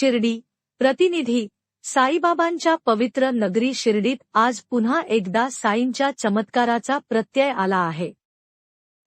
शिर्डी. प्रतिनिधी साईबाबांच्या पवित्र नगरी शिर्डीत आज पुन्हा एकदा साईंच्या चमत्काराचा प्रत्यय आला आहे.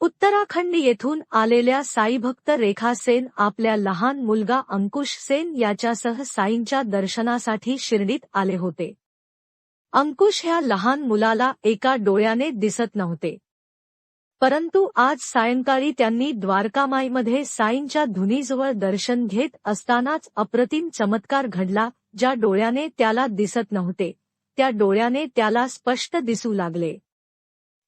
उत्तराखंड येथून आलेल्या साईभक्त रेखा सेन आपल्या लहान मुलगा अंकुश सेन याच्यासह साईंच्या दर्शनासाठी शिर्डीत आले होते. अंकुश ह्या लहान मुलाला एका डोळ्याने दिसत नव्हते. परंतु आज सायंकाळी त्यांनी द्वारकामाईमध्ये साईंच्या धुनीजवळ दर्शन घेत असतानाच अप्रतिम चमत्कार घडला ज्या डोळ्याने त्याला दिसत नव्हते. त्या डोळ्याने त्याला स्पष्ट दिसू लागले.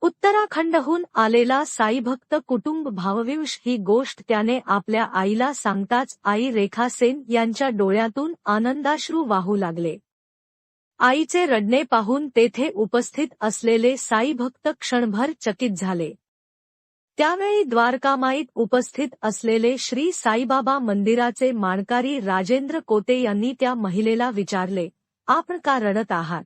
उत्तराखंडहून आलेला साईभक्त कुटुंब भावविंश ही गोष्ट त्याने आपल्या आईला सांगताच आई रेखा सेन यांच्या डोळ्यातून आनंदाश्रू वाहू लागले. आईचे रडणे पाहून तेथे उपस्थित असलेले साईभक्त क्षणभर चकित झाले. त्यावेळी द्वारकामाईत उपस्थित असलेले श्री साईबाबा मंदिराचे माणकारी राजेंद्र कोते यांनी त्या महिलेला विचारले आपण का रडत आहात?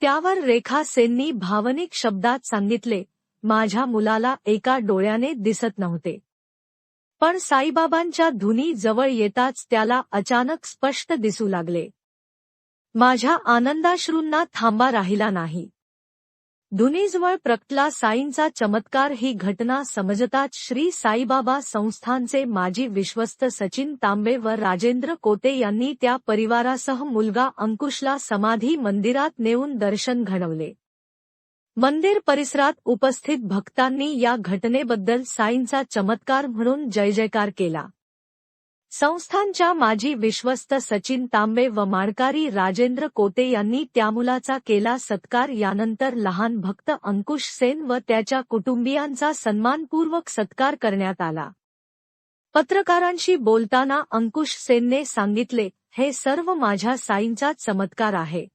त्यावर रेखा सेननी भावनिक शब्दात सांगितले माझ्या मुलाला एका डोळ्याने दिसत नव्हते. पण साईबाबांच्या धुनी जवळ येताच त्याला अचानक स्पष्ट दिसू लागले. माझ्या आनंदाश्रूंना थांबा राहिला नाही. धुनीजवळ प्रकटला साईंचा चमत्कार ही घटना समजताच श्री साईबाबा संस्थानचे माजी विश्वस्त सचिन तांबे व राजेंद्र कोते यांनी त्या परिवारासह मुलगा अंकुशला समाधी मंदिरात नेऊन दर्शन घडवले. मंदिर परिसरात उपस्थित भक्तांनी या घटनेबद्दल साईंचा चमत्कार म्हणून जय जयकार केला. संस्थानच्या माजी विश्वस्त सचिन तांबे व माणकारी राजेंद्र कोते यांनी त्या मुलाचा केला सत्कार यानंतर लहान भक्त अंकुश सेन व त्याच्या कुटुंबियांचा सन्मानपूर्वक सत्कार करण्यात आला. पत्रकारांशी बोलताना अंकुश सेनने सांगितले हे सर्व माझ्या साईंचा चमत्कार आहे.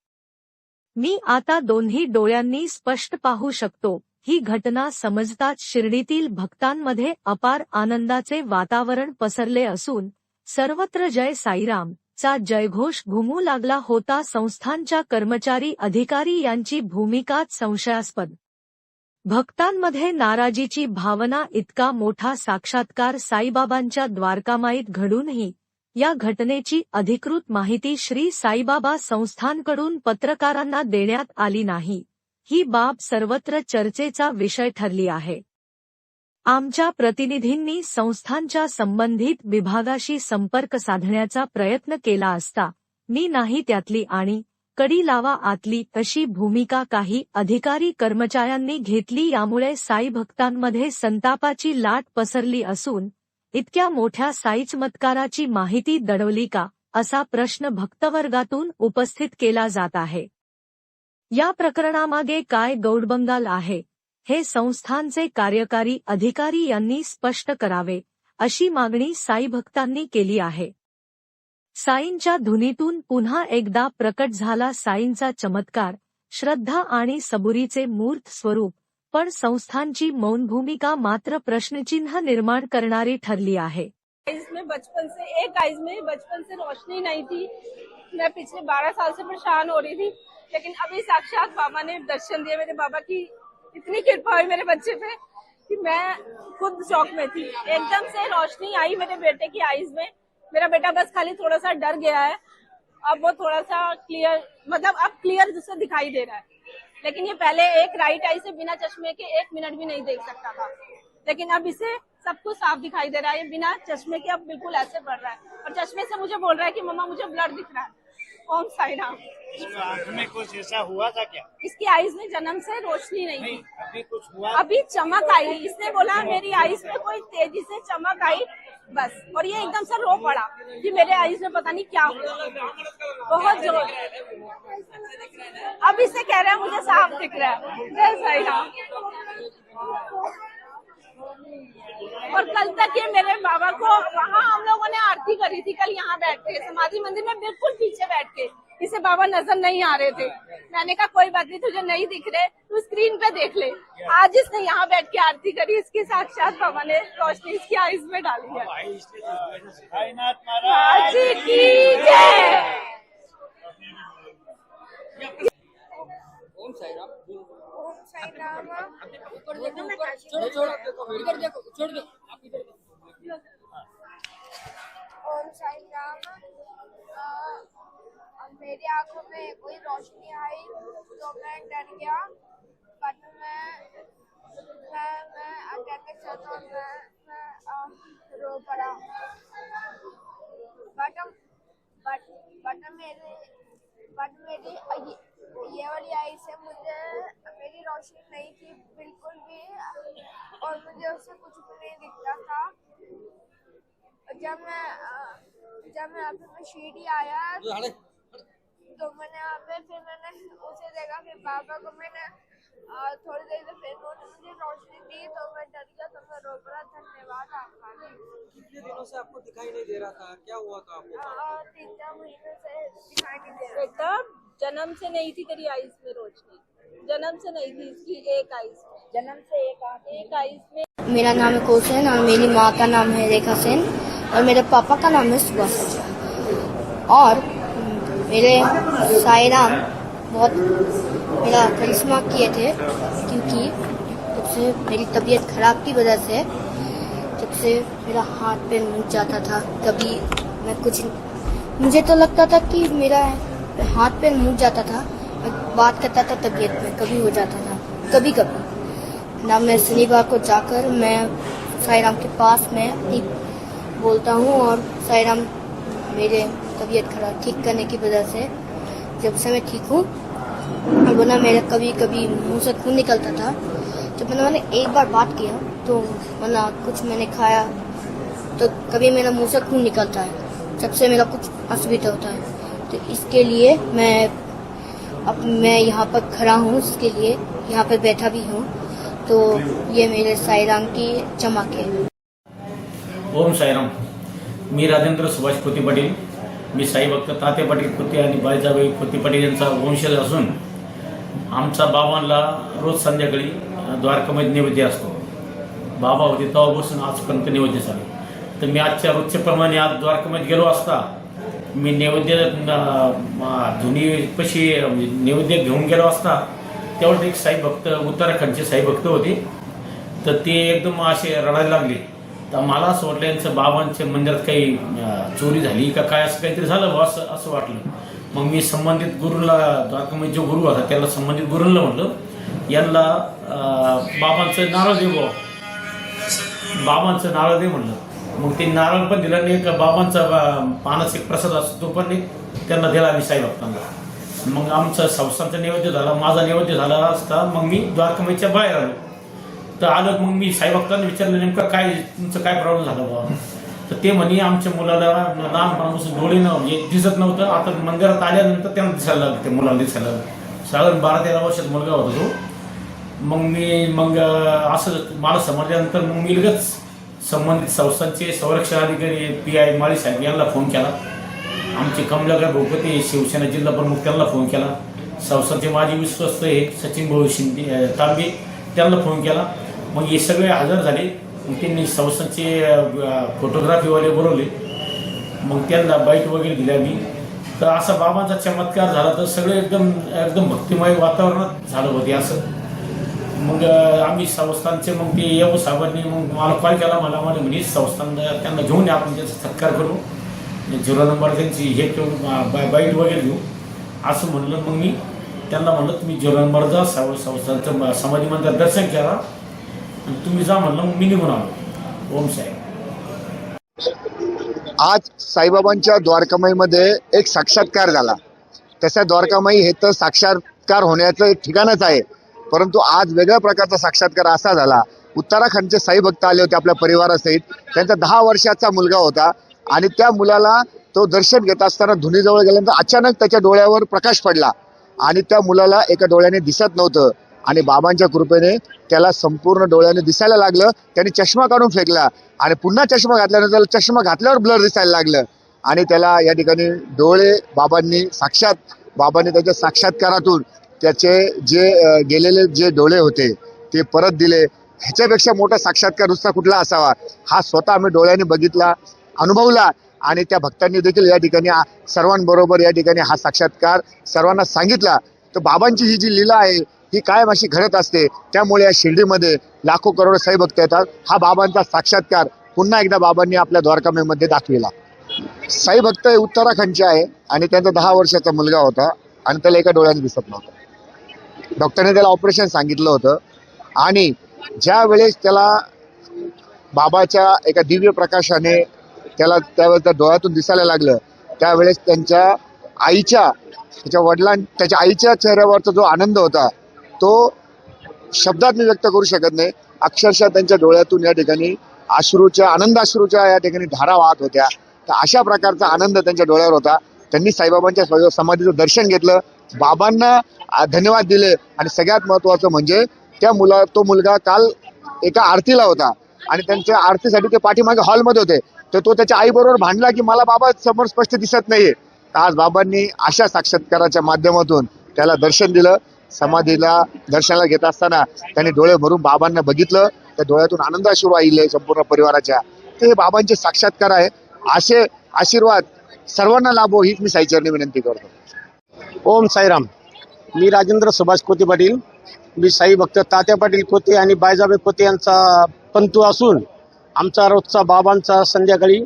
मी आता दोन्ही डोळ्यांनी स्पष्ट पाहू शकतो. ही घटना समजताच शिर्डीतील भक्तांमध्ये अपार आनंदाचे वातावरण पसरले असून सर्वत्र जय साईराम चा जयघोष घुमू लागला होता संस्थांच्या कर्मचारी अधिकारी यांची भूमिकाच संशयास्पद. भक्तांमध्ये नाराजीची भावना इतका मोठा साक्षात्कार साईबाबांच्या द्वारकामाईत घडूनही या घटनेची अधिकृत माहिती श्री साईबाबा संस्थांकडून पत्रकारांना देण्यात आली नाही. ही बाब सर्वत्र चर्चेचा विषय ठरली आहे. आमच्या प्रतिनिधींनी संस्थांच्या संबंधित विभागाशी संपर्क साधण्याचा प्रयत्न केला असता मी नाही त्यातली आणि कडी लावा आतली अशी भूमिका काही अधिकारी कर्मचाऱ्यांनी घेतली यामुळे साई भक्तांमध्ये संतापाची लाट पसरली असून इतक्या मोठ्या साई चमत्काराची माहिती दडवली का असा प्रश्न भक्तवर्गातून उपस्थित केला जात आहे. या प्रकरणामागे काय गौडबंगाल आहे? हे संस्थांचे कार्यकारी अधिकारी यांनी स्पष्ट करावे अशी मागणी साई भक्तांनी केली आहे. साईंच्या धुनीतून पुन्हा एकदा प्रकट झाला साईंचा चमत्कार श्रद्धा आणि सबुरीचे मूर्त स्वरूप पण संस्थांची मौन भूमिका मात्र प्रश्नचिन्ह निर्माण करणारी ठरली आहे. आइज में बचपन से एक आइज में बचपन से रोशनी नहीं थी। मैं पिछले बारह साल से परेशान हो रही थी लेकिन अभी साक्षात बाबा ने दर्शन दिए मेरे बाबा की इतनी कृपा हुई मेरे बच्चे पे कि मैं खुद शौक में थी। एकदम से रोशनी आई मेरे बेटे की आईज में। मेरा बेटा बस खाली थोड़ा सा डर गया है। अब वो थोड़ा सा क्लियर मतलब अब क्लियर जिससे दिखाई दे रहा है। लेकिन ये पहले एक राइट आई से बिना चश्मे के एक मिनट भी नहीं देख सकता था। लेकिन अब इसे सब कुछ साफ़ दिखाई दे रहा है। बिना चश्मे के अब बिल्कुल ऐसे पड़ रहा है। और चश्मे से मुझे बोल रहा है कि, मम्मा, मुझे ब्लड दिख रहा है। ओम साई राम में कुछ ऐसा हुआ था क्या? इसकी आईज में जन्म से रोशनी नहीं नहीं अभी कुछ हुआ? अभी चमक आई। इसने बोला मेरी आईज में कोई तेज़ी से चमक आई। बस। और ये एकदम से रो पड़ा कि मेरे आईज में पता नहीं क्या हुआ। बहुत ज़ोर। अब इससे कह रहे है मुझे साफ़ दिख रहा है। जय साई राम और कल तक ये मेरे बाबा को वहाँ हम लोगों ने आरती करी थी कल यहाँ बैठ के समाधि मंदिर में बिल्कुल पीछे बैठ के इसे बाबा नज़र नहीं आ रहे थे। मैंने कहा कोई बात नहीं तुझे नहीं दिख रहे तू स्क्रीन पे देख ले। आज इसने यहाँ बैठ के आरती करी इसकी साक्षात बाबा ने रोशनी इसकी आईज में डाली है। महाराज। की ओम साई राम छोड़ो छोड़ो इधर देखो छोड़ दो। आप इधर देखो। ओम साई राम मेरी आँखों में कोई रोशनी आई तो मैं डर गया बट मैं मैं मैं कहते चलता हूँ मैं मैं रो पड़ा। बट बट बट मेरे बट मेरी ये- वाली आई से मुझे मेरी रोशनी नहीं थी बिल्कुल भी और मुझे उससे कुछ भी नहीं दिखता था। जब मैं जब मैं यहाँ पे मैं सीढ़ी आया तो मैंने यहाँ पे फिर मैंने उसे देखा फिर पापा को मैंने थोड़ी देर से फिर उन्होंने मुझे रोशनी दी तो मैं डर गया तो मैं रो पड़ा। धन्यवाद आपका। कितने दिनों से आपको दिखाई नहीं दे रहा था? क्या हुआ था आपको? तीन चार महीने से दिखाई नहीं दे रहा बेटा जन्म से नहीं थी तेरी आईज में रोशनी। जन्म से नहीं थी इसकी एक आईज में। जन्म से एक एक आईज में। मेरा नाम है कोसेन और मेरी माँ का नाम है रेखा सेन और मेरे पापा का नाम है सुभाष और मेरे साई राम बहुत मेरा करिश्मा किए थे क्योंकि जब से मेरी तबीयत खराब की वजह से जब से मेरा हाथ पे मुझ जाता था कभी मैं कुछ मुझे तो लगता था कि मेरा हाथ पे मुझ जाता था, मैं बात करता था, तबीयत में कभी हो जाता था, कभी कभी। ना मैं शनिवार को जाकर मैं साई के पास में अपनी बोलता हूँ और साई राम मेरे तबीयत खराब, ठीक करने की वजह से जब से मैं ठीक हूँ, और वरना मेरा कभी कभी मुँह से खून निकलता था, जब मैंने मैंने एक बार बात किया तो वरना कुछ मैंने खाया? तो कभी मेरा मुँह से खून निकलता है, जब से मेरा कुछ असुविधा होता है। तो इसके लिए मैं अब मैं यहाँ पर खड़ा हूँ, इसके लिए यहाँ पर बैठा भी हूँ। तो ये मेरे साई राम की चमक है। ओम साईराम, मी राजेंद्र सुभाष खोती पाटील, मी साई भक्त ताते पाटील खोते आणि बायजाबाई खोती पाटील यांचा वंशज असून आमचा बाबांना रोज संध्याकाळी द्वारकामध्ये नैवेद्य असतो. बाबा होते तेव्हापासून आजपर्यंत नैवेद्य चालू तर मी आजच्या रोजच्याप्रमाणे आज द्वारकामध्ये गेलो असता मी नैवेद्य धुनीपशी म्हणजे नैवेद्य घेऊन गेलो असता तेवढं एक साई भक्त उत्तराखंडचे साई भक्त होते. तर ते एकदम असे रडायला लागले. तर मला असं वाटलं यांचं बाबांच्या मंदिरात काही चोरी झाली का काय असं काहीतरी झालं बुवा असं असं वाटलं. मग मी संबंधित गुरुला द्वारकामध्ये जो गुरु होता त्याला संबंधित गुरुला म्हणलं यांना बाबांचं नारळ दे बुवा. बाबांचं नारळ दे म्हणलं मग ते नारळ पण दिलं नाही एक बाबांचा मानसिक प्रसाद असतो तो पण एक त्यांना दिला आम्ही साई भक्तांना. मग आमचा संस्थांचा नैवेद्य झाला माझा नैवेद्य झाला असता मग मी द्वारकामाईच्या बाहेर आलो. तर आलं मग मी साईभक्तांना विचारलं नेमकं काय तुमचं काय प्रॉब्लेम झाला बाबा तर ते म्हणे आमच्या मुलाला लहानपणापासून डोळे न म्हणजे दिसत नव्हतं. आता मंदिरात आल्यानंतर त्यांना दिसायला लागलं ते मुलाला दिसायला लागलं. साधारण बारा तेरा वर्षात मुलगा होता तो. मग मी मग असं मला समजल्यानंतर मग मी लगेच संबंधित संस्थांचे संरक्षण अधिकारी पी आय माळी साहेब यांना फोन केला. आमचे कमलाकर भूपती शिवसेना जिल्हा प्रमुख त्यांना फोन केला. संस्थांचे माजी विश्वस्त आहे सचिन भाऊ शिंदे तांबे त्यांना फोन केला. मग हे सगळे हजर झाले. मग त्यांनी संस्थांचे फोटोग्राफीवाले बोलवले. मग त्यांना बाईक वगैरे दिल्या मी तर असा बाबांचा चमत्कार झाला तर सगळे एकदम एकदम भक्तिमय वातावरणात झालं होते असं. मग आम्ही संस्थानचे मग ते येऊ साहेबांनी मग मला कॉल केला मला मला म्हणे संस्थान त्यांना घेऊन या आपण त्याचा सत्कार करू. म्हणजे झिरो नंबर त्यांची हे ठेवून बाय- बाईट वगैरे घेऊ असं म्हणलं मग मी त्यांना म्हणलं तुम्ही झिरो नंबर जा संस्थानचं समाधी मंदिर दर्शन करा आणि तुम्ही जा म्हणलं मग मी निघून आलो. ओम साहेब आज साईबाबांच्या द्वारकामाईमध्ये एक साक्षात्कार झाला. तसं द्वारकामाई हे तर साक्षात्कार होण्याचं एक ठिकाणच आहे. परंतु आज वेगळ्या प्रकारचा साक्षात्कार असा झाला. उत्तराखंडचे साई भक्त आले होते आपल्या परिवारासहित. त्यांचा दहा वर्षाचा मुलगा होता आणि त्या मुलाला तो दर्शन घेत असताना धुनीजवळ गेल्यानंतर अचानक त्याच्या डोळ्यावर प्रकाश पडला आणि त्या मुलाला एका डोळ्याने दिसत नव्हतं आणि बाबांच्या कृपेने त्याला संपूर्ण डोळ्याने दिसायला लागलं. त्याने चष्मा काढून फेकला आणि पुन्हा चष्मा घातल्यानंतर चष्मा घातल्यावर ब्लर दिसायला लागलं आणि त्याला या ठिकाणी डोळे बाबांनी साक्षात बाबांनी त्याच्या साक्षात्कारातून त्याचे जे गेलेले जे डोळे होते ते परत दिले. ह्याच्यापेक्षा मोठा साक्षात्कार नुसता कुठला असावा? हा स्वतः आम्ही डोळ्याने बघितला अनुभवला. आणि त्या भक्तांनी देखील या ठिकाणी सर्वांबरोबर या ठिकाणी हा साक्षात्कार सर्वांना सांगितला. तर बाबांची ही जी लीला आहे ही कायम अशी घडत असते. त्यामुळे या शिर्डीमध्ये लाखो करोड साई भक्त येतात. हा बाबांचा साक्षात्कार पुन्हा एकदा बाबांनी आपल्या द्वारकामेमध्ये दाखविला. साई भक्त हे उत्तराखंडचे आहे आणि त्यांचा दहा वर्षाचा मुलगा होता आणि त्याला एका डोळ्याने दिसत नव्हता. डॉक्टरने त्याला ऑपरेशन सांगितलं होतं. आणि ज्या वेळेस त्याला बाबाच्या एका दिव्य प्रकाशाने त्याला त्यावेळेस त्या डोळ्यातून दिसायला लागलं त्यावेळेस त्यांच्या आईच्या त्याच्या वडिलां त्याच्या आईच्या चेहऱ्यावरचा जो आनंद होता तो शब्दात मी व्यक्त करू शकत नाही. अक्षरशः त्यांच्या डोळ्यातून या ठिकाणी अश्रूच्या आनंदाश्रूच्या या ठिकाणी धारा वाहत होत्या. तर अशा प्रकारचा आनंद त्यांच्या डोळ्यावर होता. त्यांनी साईबाबांच्या समाधीचं दर्शन घेतलं. बाबांना धन्यवाद दिले. आणि सगळ्यात महत्वाचं म्हणजे त्या मुला तो मुलगा काल एका आरतीला होता. आणि त्यांच्या आरतीसाठी ते पाठीमागे हॉलमध्ये होते. तर तो त्याच्या आईबरोबर भांडला की मला बाबा समोर स्पष्ट दिसत नाहीये. तर आज बाबांनी अशा साक्षात्काराच्या माध्यमातून त्याला दर्शन दिलं. समाधीला दर्शनाला घेत असताना त्यांनी डोळे भरून बाबांना बघितलं. त्या डोळ्यातून आनंदाश्रू आले संपूर्ण परिवाराच्या. ते हे बाबांचे साक्षात्कार आहे. असे आशीर्वाद सर्वांना लाभो हीच मी साईचरणी विनंती करतो. ओम साईराम. मी राजेंद्र सुभाष कोते पाटील. मी साई भक्त तात्या पाटील कोते आणि बायजाबे कोते यांचा पंतू असून आमचा रोजचा बाबांचा संध्याकाळी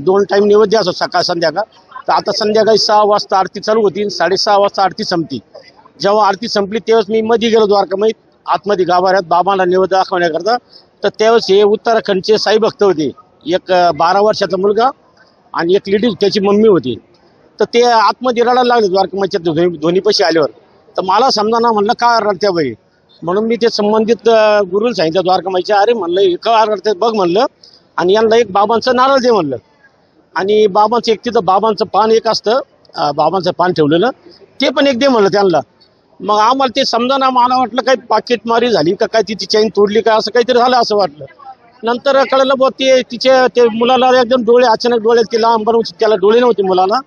दोन टाईम निवेद्य असो सकाळ संध्याकाळ. तर आता संध्याकाळी सहा वाजता आरती चालू होती साडेसहा वाजता आरती संपती जेव्हा आरती संपली तेव्हाच मी मध्ये गेलो द्वारकामध्ये आतमध्ये गाभाऱ्यात बाबांना निवेद्य दाखवण्याकरता. तर त्यावेळेस हे उत्तराखंडचे साई भक्त होते. एक बारा वर्षाचा मुलगा आणि एक लेडीज त्याची मम्मी होती. तर ते आतमध्ये रडायला लागले द्वारकामाच्या ध्वनी ध्वनीपाशी आल्यावर. तर मला समजा ना म्हणलं का रडत्या बाई? म्हणून मी ते संबंधित गुरुला सांगितलं द्वारकामाईच्या अरे म्हणलं हे का रडते बघ म्हणलं आणि यांना एक बाबांचं नारळ दे म्हणलं. आणि बाबांचं एक तिथं बाबांचं पान एक असतं बाबांचं पान ठेवलेलं ते पण एक दे म्हणलं त्यांना. मग आम्हाला ते समजा ना मला वाटलं काही पाकिटमारी झाली का काय तिची चैन तोडली का असं काहीतरी झालं असं वाटलं. नंतर कळलं बघ ते तिच्या ते मुलाला एकदम डोळे अचानक डोळे तिला लांब त्याला डोळे नव्हते मुलाला.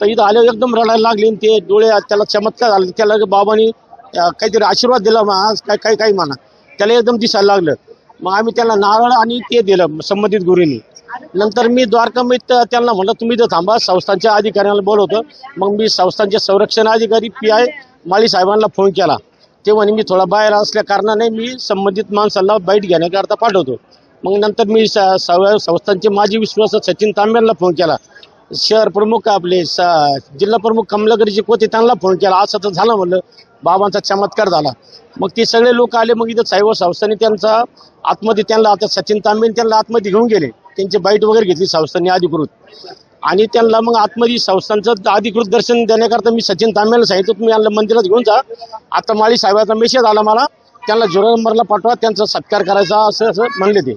तर इथं आल्यावर एकदम रडायला लागले आणि ते डोळे त्याला चमत्कार झाला त्याला बाबांनी काहीतरी आशीर्वाद दिला मग आज काय काय काही म्हणा. त्याला एकदम दिसायला लागलं. मग आम्ही त्याला नारळ आणि ते दिलं संबंधित गुरुंनी. नंतर मी द्वारकामीत त्यांना म्हणलं तुम्ही इथं थांबा संस्थांच्या अधिकाऱ्यांना बोलवतो. मग मी संस्थांचे संरक्षण अधिकारी पी आय माळी साहेबांना फोन केला. ते म्हणे मी थोडा बाहेर असल्या कारणाने मी संबंधित माणसाला बाईट घेण्याकरता पाठवतो. मग नंतर मी स- संस्थांचे माजी विश्वास सचिन तांब्यांना फोन केला. शहर प्रमुख आपले स- जिल्हा प्रमुख कमलाकरजी कोते त्यांना फोन केला. असं तर झालं म्हणलं. बाबांचा चमत्कार झाला. मग ते सगळे लोक आले मग इथं साईबाबा संस्थांनी त्यांचा आतमध्ये त्यांना आता सचिन तांबे त्यांना आतमध्ये घेऊन गेले. त्यांची बाईट वगैरे घेतली संस्थांनी अधिकृत. आणि त्यांना मग आतमध्ये संस्थांचं अधिकृत दर्शन देण्याकरता मी सचिन तांब्याला सांगितलं तुम्ही यांना मंदिरात घेऊन जा. आता माळी साहेबाचा मेसेज आला मला. त्यांना झिरो नंबरला पाठवा. त्यांचा सत्कार करायचा असं असं म्हणले ते.